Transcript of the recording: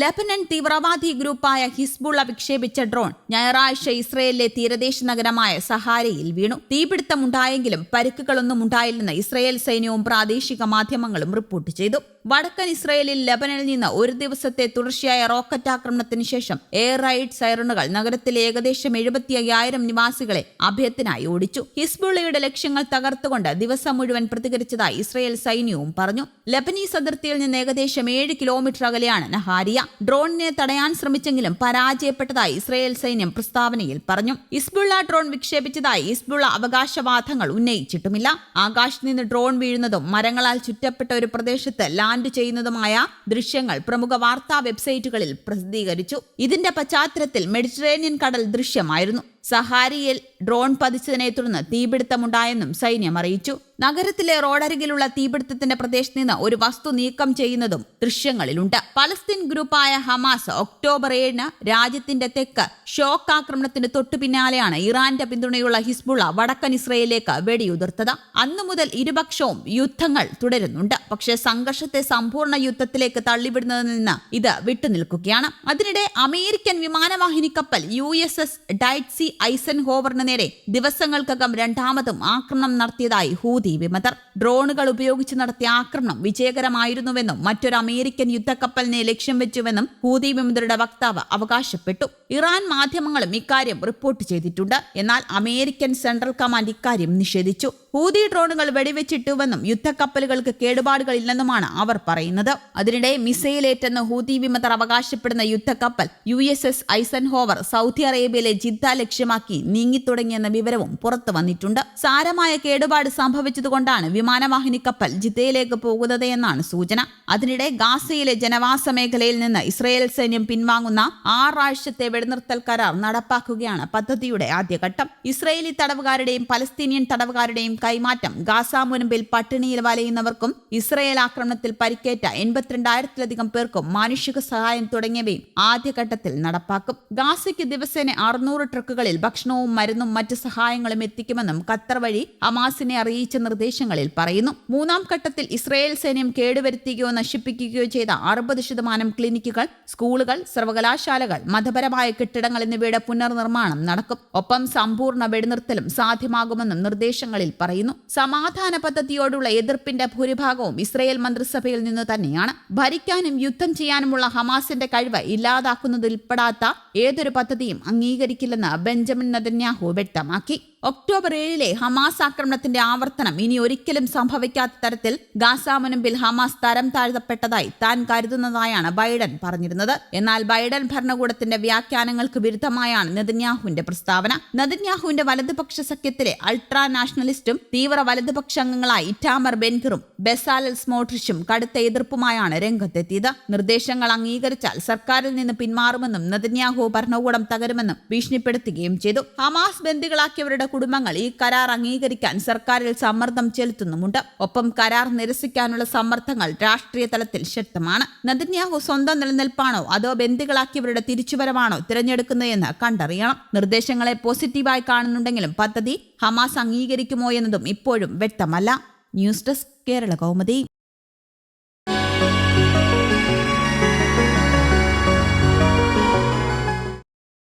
Lebanon തീവ്രവാദി ഗ്രൂപ്പായ Hezbollah വിക്ഷേപിച്ച drone ഞായറാഴ്ച ഇസ്രയേലിലെ തീരദേശ നഗരമായ സഹാരയിൽ വീണു. തീപിടുത്തമുണ്ടായെങ്കിലും പരിക്കുകളൊന്നും ഉണ്ടായില്ലെന്ന് ഇസ്രയേൽ സൈന്യവും പ്രാദേശിക മാധ്യമങ്ങളും റിപ്പോർട്ട് ചെയ്തു. വടക്കൻ ഇസ്രയേലിൽ ലബനനിൽ നിന്ന് ഒരു ദിവസത്തെ തുടർച്ചയായ റോക്കറ്റ് ആക്രമണത്തിന് ശേഷം എയർ റൈഡ് സൈറണുകൾ നഗരത്തിലെ ഏകദേശം എഴുപത്തി അയ്യായിരം നിവാസികളെ അഭയത്തിനായി ഓടിച്ചു. ഹിസ്ബുള്ളയുടെ ലക്ഷ്യങ്ങൾ തകർത്തുകൊണ്ട് ദിവസം മുഴുവൻ പ്രതികരിച്ചതായി ഇസ്രയേൽ സൈന്യവും പറഞ്ഞു. ലബനീസ് അതിർത്തിയിൽ നിന്ന് ഏകദേശം ഏഴ് കിലോമീറ്റർ അകലെയാണ് നഹാരിയ. ഡ്രോണിനെ തടയാൻ ശ്രമിച്ചെങ്കിലും പരാജയപ്പെട്ടതായി ഇസ്രയേൽ സൈന്യം പ്രസ്താവനയിൽ പറഞ്ഞു. ഇസ്ബുള്ള ഡ്രോൺ വിക്ഷേപിച്ചതായി ഇസ്ബുള്ള അവകാശവാദങ്ങൾ ഉന്നയിച്ചിട്ടുമില്ല. ആകാശത്ത് നിന്ന് ഡ്രോൺ വീഴുന്നതും മരങ്ങളാൽ ചുറ്റപ്പെട്ട ഒരു പ്രദേശത്ത് ലാൻഡ് ചെയ്യുന്നതുമായ ദൃശ്യങ്ങൾ പ്രമുഖ വാർത്താ വെബ്സൈറ്റുകളിൽ പ്രസിദ്ധീകരിച്ചു. ഇതിന്റെ പശ്ചാത്തലത്തിൽ മെഡിറ്ററേനിയൻ കടൽ ദൃശ്യമായിരുന്നു. സഹാരിയിൽ ഡ്രോൺ പതിച്ചതിനെ തുടർന്ന് തീപിടുത്തമുണ്ടായെന്നും സൈന്യം അറിയിച്ചു. നഗരത്തിലെ റോഡരികിലുള്ള തീപിടുത്തത്തിന്റെ പ്രദേശത്ത് നിന്ന് ഒരു വസ്തു നീക്കം ചെയ്യുന്നതും ദൃശ്യങ്ങളിലുണ്ട്. പലസ്തീൻ ഗ്രൂപ്പായ ഹമാസ് ഒക്ടോബർ ഏഴിന് രാജ്യത്തിന്റെ തെക്ക് ഷോക്ക് ആക്രമണത്തിന് തൊട്ടു പിന്നാലെയാണ് ഇറാന്റെ പിന്തുണയുള്ള ഹിസ്ബുള്ള വടക്കൻ ഇസ്രയേലിലേക്ക് വെടിയുതിർത്തത്. അന്നു മുതൽ ഇരുപക്ഷവും യുദ്ധങ്ങൾ തുടരുന്നുണ്ട്. പക്ഷേ സംഘർഷത്തെ സമ്പൂർണ യുദ്ധത്തിലേക്ക് തള്ളിവിടുന്നതിൽ നിന്ന് ഇത് വിട്ടുനിൽക്കുകയാണ്. അതിനിടെ അമേരിക്കൻ വിമാനവാഹിനി കപ്പൽ U S S Dwight D ഐസൻ ഹോവറിന് നേരെ ദിവസങ്ങൾക്കകം രണ്ടാമതും ആക്രമണം നടത്തിയതായി ഹൂതി വിമതർ. ഡ്രോണുകൾ ഉപയോഗിച്ച് നടത്തിയ ആക്രമണം വിജയകരമായിരുന്നുവെന്നും മറ്റൊരു അമേരിക്കൻ യുദ്ധക്കപ്പലിനെ ലക്ഷ്യം വെച്ചുവെന്നും ഹൂതി വിമതരുടെ വക്താവ് അവകാശപ്പെട്ടു. ഇറാൻ മാധ്യമങ്ങളും ഇക്കാര്യം റിപ്പോർട്ട് ചെയ്തിട്ടുണ്ട്. എന്നാൽ അമേരിക്കൻ സെൻട്രൽ കമാൻഡ് ഇക്കാര്യം നിഷേധിച്ചു. ഹൂതി ഡ്രോണുകൾ വെടിവെച്ചിട്ടുവെന്നും യുദ്ധക്കപ്പലുകൾക്ക് കേടുപാടുകളില്ലെന്നുമാണ് അവർ പറയുന്നത്. അതിനിടെ മിസൈലേറ്റെന്ന് ഹൂതി വിമതർ അവകാശപ്പെടുന്ന യുദ്ധക്കപ്പൽ U S S Eisenhower Saudi അറേബ്യയിലെ ജിദ്ദ ലക്ഷ്യമാക്കി നീങ്ങിത്തുടങ്ങിയെന്ന വിവരവും പുറത്തു വന്നിട്ടുണ്ട്. സാരമായ കേടുപാട് സംഭവിച്ചതുകൊണ്ടാണ് വിമാനവാഹിനി കപ്പൽ ജിദ്ദയിലേക്ക് പോകുന്നത് എന്നാണ് സൂചന. അതിനിടെ ഗാസയിലെ ജനവാസ മേഖലയിൽ നിന്ന് ഇസ്രയേൽ സൈന്യം പിൻവാങ്ങുന്ന ആറാഴ്ചത്തെ വെടിനിർത്തൽ കരാർ നടപ്പാക്കുകയാണ് പദ്ധതിയുടെ ആദ്യഘട്ടം. ഇസ്രയേലി തടവുകാരുടെയും പലസ്തീനിയൻ തടവുകാരുടെയും കൈമാറ്റം. ഗാസ മുനമ്പിൽ പട്ടിണിയിൽ വലയുന്നവർക്കും ഇസ്രയേൽ ആക്രമണത്തിൽ പരിക്കേറ്റ എൺപത്തിരണ്ടായിരത്തിലധികം പേർക്കും മാനുഷിക സഹായം തുടങ്ങിയവയും ആദ്യഘട്ടത്തിൽ നടപ്പാക്കും. ഗാസയ്ക്ക് ദിവസേന അറുന്നൂറ് ട്രക്കുകളിൽ ഭക്ഷണവും മരുന്നും മറ്റ് സഹായങ്ങളും എത്തിക്കുമെന്നും ഖത്തർ വഴി ഹമാസിനെ അറിയിച്ച നിർദ്ദേശങ്ങളിൽ പറയുന്നു. മൂന്നാം ഘട്ടത്തിൽ ഇസ്രയേൽ സൈന്യം കേടുവരുത്തുകയോ നശിപ്പിക്കുകയോ ചെയ്ത അറുപത് ശതമാനം ക്ലിനിക്കുകൾ സ്കൂളുകൾ സർവകലാശാലകൾ മതപരമായ കെട്ടിടങ്ങൾ എന്നിവയുടെ പുനർനിർമ്മാണം നടക്കും. ഒപ്പം സമ്പൂർണ വെടിനിർത്തലും സാധ്യമാകുമെന്നും നിർദ്ദേശങ്ങളിൽ പറയുന്നു. സമാധാന പദ്ധതിയോടുള്ള എതിർപ്പിന്റെ ഭൂരിഭാഗവും ഇസ്രയേൽ മന്ത്രിസഭയിൽ നിന്ന് തന്നെയാണ്. ഭരിക്കാനും യുദ്ധം ചെയ്യാനുമുള്ള ഹമാസിന്റെ കഴിവ് ഇല്ലാതാക്കുന്നതിൽപ്പെടാത്ത ഏതൊരു പദ്ധതിയും അംഗീകരിക്കില്ലെന്ന് ബെഞ്ചമിൻ നദന്യാഹു വ്യക്തമാക്കി. ഒക്ടോബർ ഏഴിലെ ഹമാസ് ആക്രമണത്തിന്റെ ആവർത്തനം ഇനി ഒരിക്കലും സംഭവിക്കാത്ത തരത്തിൽ ഗാസ മുൻപിൽ ഹമാസ് തരം താഴ്ത്തപ്പെട്ടതായി താൻ കരുതുന്നതായാണ് ബൈഡൻ പറഞ്ഞിരുന്നത്. എന്നാൽ ബൈഡൻ ഭരണകൂടത്തിന്റെ വ്യാഖ്യാനങ്ങൾക്ക് വിരുദ്ധമായാണ് നെതന്യാഹുവിന്റെ പ്രസ്താവന. നെതന്യാഹുവിന്റെ വലതുപക്ഷ സഖ്യത്തിലെ അൾട്രാ നാഷണലിസ്റ്റും തീവ്ര വലതുപക്ഷ അംഗങ്ങളായ ഇറ്റാമർ ബെൻഗറും ബെസാലൽ സ്മോട്രിഷും കടുത്ത എതിർപ്പുമായാണ് രംഗത്തെത്തിയത്. നിർദ്ദേശങ്ങൾ അംഗീകരിച്ചാൽ സർക്കാരിൽ നിന്ന് പിന്മാറുമെന്നും നെതന്യാഹു ഭരണകൂടം തകരുമെന്നും ഭീഷണിപ്പെടുത്തുകയും ചെയ്തു. ഹമാസ് ബന്ദികളാക്കിയവരുടെ കുടുംബങ്ങൾ ഈ കരാർ അംഗീകരിക്കാൻ സർക്കാരിൽ സമ്മർദ്ദം ചെലുത്തുന്നുമുണ്ട്. ഒപ്പം കരാർ നിരസിക്കാനുള്ള സമ്മർദ്ദങ്ങൾ രാഷ്ട്രീയ തലത്തിൽ ശക്തമാണ്. നദന്യാഹു സ്വന്തം നിലനിൽപ്പാണോ? അതോ ബന്ദികളാക്കിയവരുടെ തിരിച്ചുവരവാണോ തിരഞ്ഞെടുക്കുന്നതെന്ന് കണ്ടറിയണം. നിർദ്ദേശങ്ങളെ പോസിറ്റീവായി കാണുന്നുണ്ടെങ്കിലും പദ്ധതി ഹമാസ് അംഗീകരിക്കുമോ എന്നതും ഇപ്പോഴും വ്യക്തമല്ല. News desk Kerala Kaumudi.